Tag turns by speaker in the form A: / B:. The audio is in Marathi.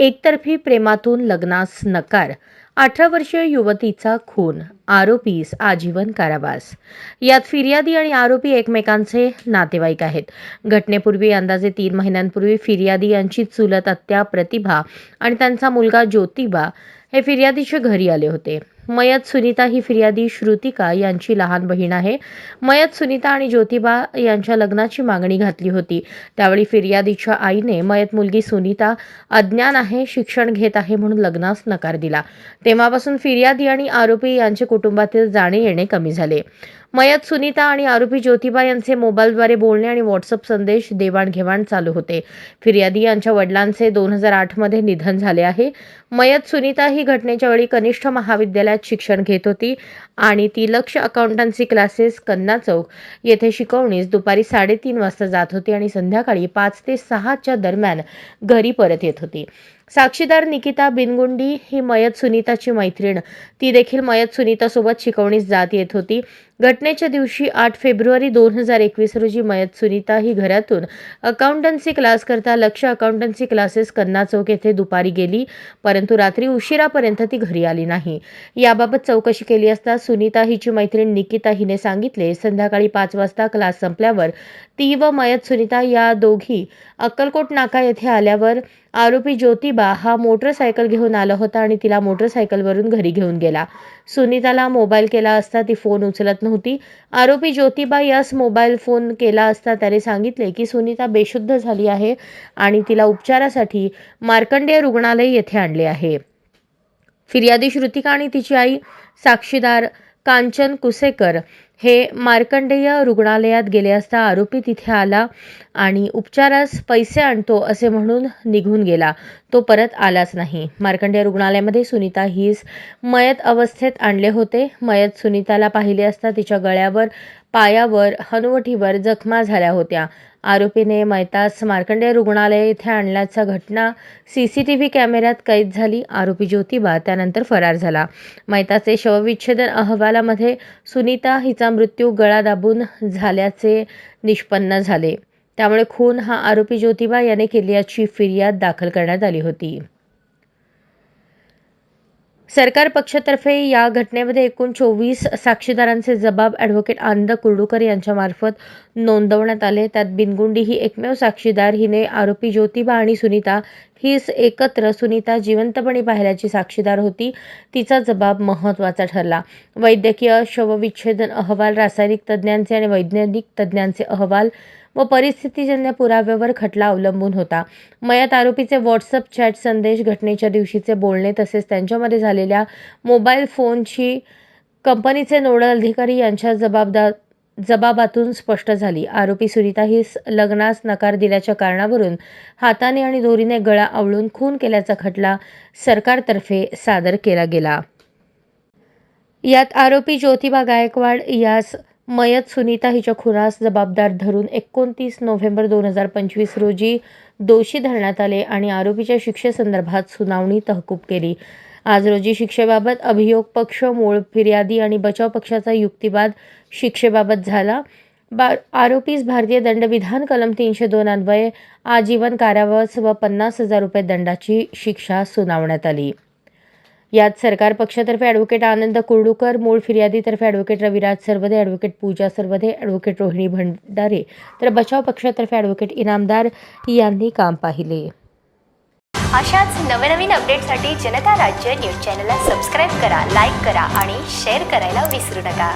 A: एकतर्फी प्रेमातून लग्नास नकार. अठरा वर्षीय युवतीचा खून. आरोपीस आजीवन कारावास. यात फिर्यादी आणि आरोपी एकमेकांचे नातेवाईक आहेत. घटनेपूर्वी अंदाजे तीन महिन्यांपूर्वी फिर्यादी यांची चुलत आत्या प्रतिभा आणि त्यांचा मुलगा ज्योतिबा हे फिर्यादीच्या घरी आले होते. मयत सुनीता ही फिर्यादी श्रुतिका यांची लहान बहीण आहे. मयत सुनीता आणि ज्योतिबा यांच्या लग्नाची मागणी घातली होती. त्यावेळी फिर्यादीच्या आईने मयत मुलगी सुनीता अज्ञान आहे शिक्षण घेत आहे म्हणून लग्नास नकार दिला. तेव्हापासून फिर्यादी आणि आरोपी यांचे कुटुंबातील जाणे येणे कमी झाले. मयत सुनीता आणि आरोपी ज्योतिबा यांचे मोबाईलद्वारे बोलणे आणि व्हॉट्सअप संदेश देवाणघेवाण चालू होते. फिर्यादी यांच्या वडिलांचे दोन हजार आठमध्ये निधन झाले आहे. मयत सुनीता ही घटनेच्या वेळी कनिष्ठ महाविद्यालयात शिक्षण घेत होती आणि ती लक्ष अकाउंटन्सी क्लासेस कन्ना चौक येथे शिकवणीस दुपारी साडेतीन वाजता जात होती आणि संध्याकाळी पाच ते सहाच्या दरम्यान घरी परत येत होती. साक्षीदार निकिता बिनगुंडी ही मयत सुनीताची मैत्रीण. ती देखील मयत सुनीतासोबत शिकवणीस जात येत होती. घटनेच्या दिवशी आठ फेब्रुवारी दोन हजार एकवीस रोजी मयत सुनीता ही घरातून अकाउंटन्सी क्लास करता लक्ष अकाउंटन्सी क्लासेस कन्ना चौक येथे दुपारी गेली. परंतु रात्री उशिरापर्यंत ती घरी आली नाही. याबाबत चौकशी केली असता सुनीता हिची मैत्रीण निकिता हिने सांगितले संध्याकाळी पाच वाजता क्लास संपल्यावर ती व मयत सुनीता या दोघी अक्कलकोट नाका येथे आल्यावर आरोपी ज्योतिबा हा मोटरसायकल घेऊन आला होता आणि तिला मोटरसायकलवरून घरी घेऊन गेला. सुनीताला मोबाईल केला असता ती फोन उचलत नव्हती. आरोपी ज्योतिबा यास मोबाईल फोन केला असता त्याने सांगितले की सुनीता बेशुद्ध झाली आहे आणि तिला उपचारासाठी मार्कंडेय रुग्णालय येथे आणले आहे. फिर्यादी श्रुतिका आणि तिची आई साक्षीदार कांचन कुसेकर हे मार्कंडेय रुग्णालयात गेले असता आरोपी तिथे आला आणि उपचारास पैसे आणतो असे म्हणून निघून गेला. तो परत आलाच नाही. मार्कंडेय रुग्णालयामध्ये सुनीता हीच मयत अवस्थेत आणले होते. मयत सुनीताला पाहिले असता तिच्या गळ्यावर पायावर हनुवटीवर जखमा झाल्या होत्या. आरोपीने मैतास मार्कंडेय रुग्णालय येथे आणल्याचा घटना सी सी टी व्ही कॅमेऱ्यात कैद झाली. आरोपी ज्योतिबा त्यानंतर फरार झाला. मैताचे शवविच्छेदन अहवालामध्ये सुनीता हिचा मृत्यू गळा दाबून झाल्याचे निष्पन्न झाले. त्यामुळे खून हा आरोपी ज्योतिबा याने केल्याची फिर्याद दाखल करण्यात आली होती. सरकार पक्षातर्फे या घटनेमध्ये एकूण चोवीस साक्षीदारांचे जबाब ॲडव्होकेट आनंद कुर्डूकर यांच्यामार्फत नोंदवण्यात आले. त्यात बिनगुंडी ही एकमेव साक्षीदार हिने आरोपी ज्योतिबा आणि सुनीता. हीच एकत्र सुनीता जिवंतपणे पाहिल्याची साक्षीदार होती. तिचा जबाब महत्त्वाचा ठरला. वैद्यकीय शवविच्छेदन अहवाल रासायनिक तज्ज्ञांचे आणि वैज्ञानिक तज्ज्ञांचे अहवाल व परिस्थितीजन्य पुराव्यावर खटला अवलंबून होता. मयत आरोपीचे व्हॉट्सअप चॅट संदेश घटनेच्या दिवशीचे बोलणे तसेच त्यांच्यामध्ये झालेल्या मोबाईल फोनची कंपनीचे नोडल अधिकारी यांच्या जबाबदार जबाबातून स्पष्ट झाली. आरोपी सुनीता ही लग्नास नकार दिल्याच्या कारणावरून हाताने आणि दोरीने गळा आवळून खून केल्याचा खटला सरकारतर्फे सादर केला गेला. यात आरोपी ज्योतिबा गायकवाड यास मयत सुनीता हिच्या खुनास जबाबदार धरून एकोणतीस नोव्हेंबर दोन हजार पंचवीस रोजी दोषी धरण्यात आले आणि आरोपीच्या शिक्षेसंदर्भात सुनावणी तहकूब केली. आज रोजी शिक्षेबाबत अभियोग पक्ष मूळ फिर्यादी आणि बचाव पक्षाचा युक्तिवाद शिक्षेबाबत झाला. बा आरोपीस भारतीय दंडविधान कलम तीनशे दोन अन्वये आजीवन कारावास व पन्नास हजार रुपये दंडाची शिक्षा सुनावण्यात आली. यात सरकार पक्षातर्फे ॲडव्होकेट आनंद कुर्डूकर मूळ फिर्यादीतर्फे advocate Raviraj Sarawade advocate Pooja Sarawade advocate Rohini Bhandare. तर बचाव पक्षातर्फे ॲडव्होकेट इनामदार यांनी काम पाहिले.
B: अशाच नवनवीन अपडेटसाठी जनता राज्य न्यूज चॅनलला सबस्क्राईब करा लाईक करा आणि शेअर करायला विसरू नका.